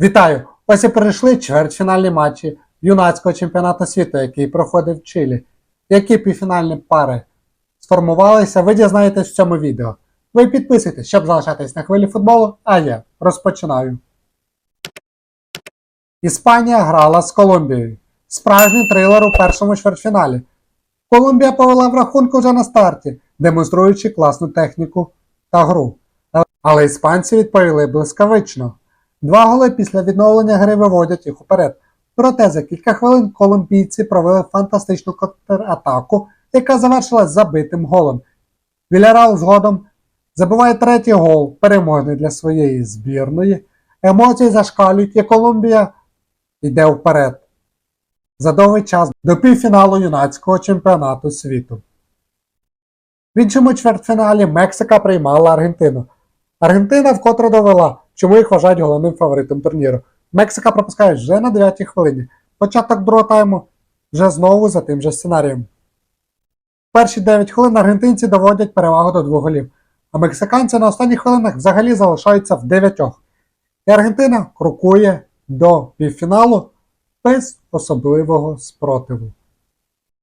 Вітаю! Ось і прийшли чвертьфінальні матчі юнацького чемпіонату світу, який проходив в Чилі. Які півфінальні пари сформувалися, ви дізнаєтесь в цьому відео. Ви підписуйтесь, щоб залишатись на хвилі футболу, а я розпочинаю. Іспанія грала з Колумбією. Справжній трилер у першому чвертьфіналі. Колумбія повела в рахунку вже на старті, демонструючи класну техніку та гру. Але іспанці відповіли блискавично. Два голи після відновлення гри виводять їх уперед. Проте за кілька хвилин колумбійці провели фантастичну контратаку, яка завершилась забитим голом. Вілярал згодом забиває третій гол, переможний для своєї збірної. Емоції зашкалюють, і Колумбія йде вперед. За довгий час до півфіналу юнацького чемпіонату світу. В іншому чвертьфіналі Мексика приймала Аргентину. Аргентина вкотре довела, чому їх вважають головним фаворитом турніру. Мексика пропускає вже на 9-й хвилині. Початок другого тайму вже знову за тим же сценарієм. Перші 9 хвилин аргентинці доводять перевагу до двох голів, а мексиканці на останніх хвилинах взагалі залишаються в дев'ятьох. І Аргентина крокує до півфіналу без особливого спротиву.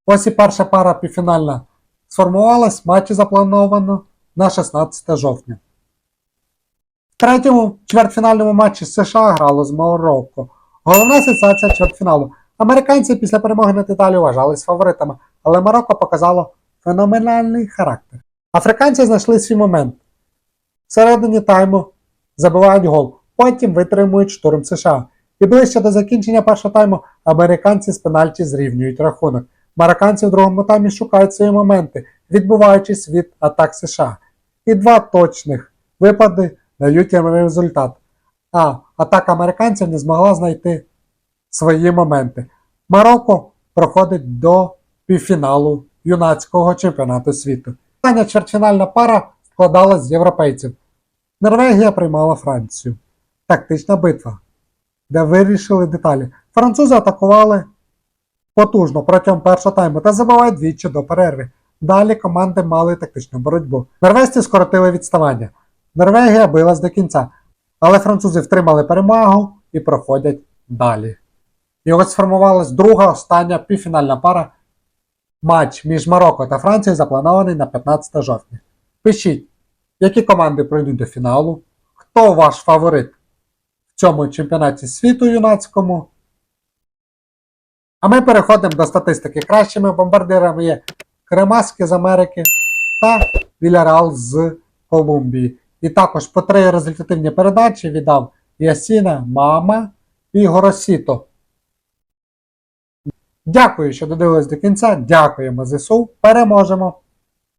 Ось і перша пара півфінальна сформувалась, матчі заплановано на 16 жовтня. Третьому чвертьфінальному матчі США грало з Марокко. Головна сенсація чвертьфіналу. Американці після перемоги над Італією вважались фаворитами, але Марокко показало феноменальний характер. Африканці знайшли свій момент. Всередині тайму забивають гол, потім витримують штурм США. І ближче до закінчення першого тайму американці з пенальті зрівнюють рахунок. Марокканці в другому таймі шукають свої моменти, відбуваючись від атак США. І два точних випади дають їм результат. А атака американців не змогла знайти свої моменти. Марокко проходить до півфіналу юнацького чемпіонату світу. Остання чвертьфінальна пара складалась з європейців. Норвегія приймала Францію. Тактична битва, де вирішили деталі. Французи атакували потужно протягом першого тайму та забивають двічі до перерви. Далі команди мали тактичну боротьбу. Норвезці скоротили відставання. Норвегія билась до кінця, але французи втримали перемогу і проходять далі. І ось сформувалась друга остання півфінальна пара. Матч між Марокко та Францією запланований на 15 жовтня. Пишіть, які команди пройдуть до фіналу, хто ваш фаворит в цьому чемпіонаті світу юнацькому. А ми переходимо до статистики. Кращими бомбардирами є Кремаски з Америки та Вілярал з Колумбії. І також по три результативні передачі віддав Ясіна, Мама і Горосіто. Дякую, що додивились до кінця. Дякуємо ЗСУ. Переможемо!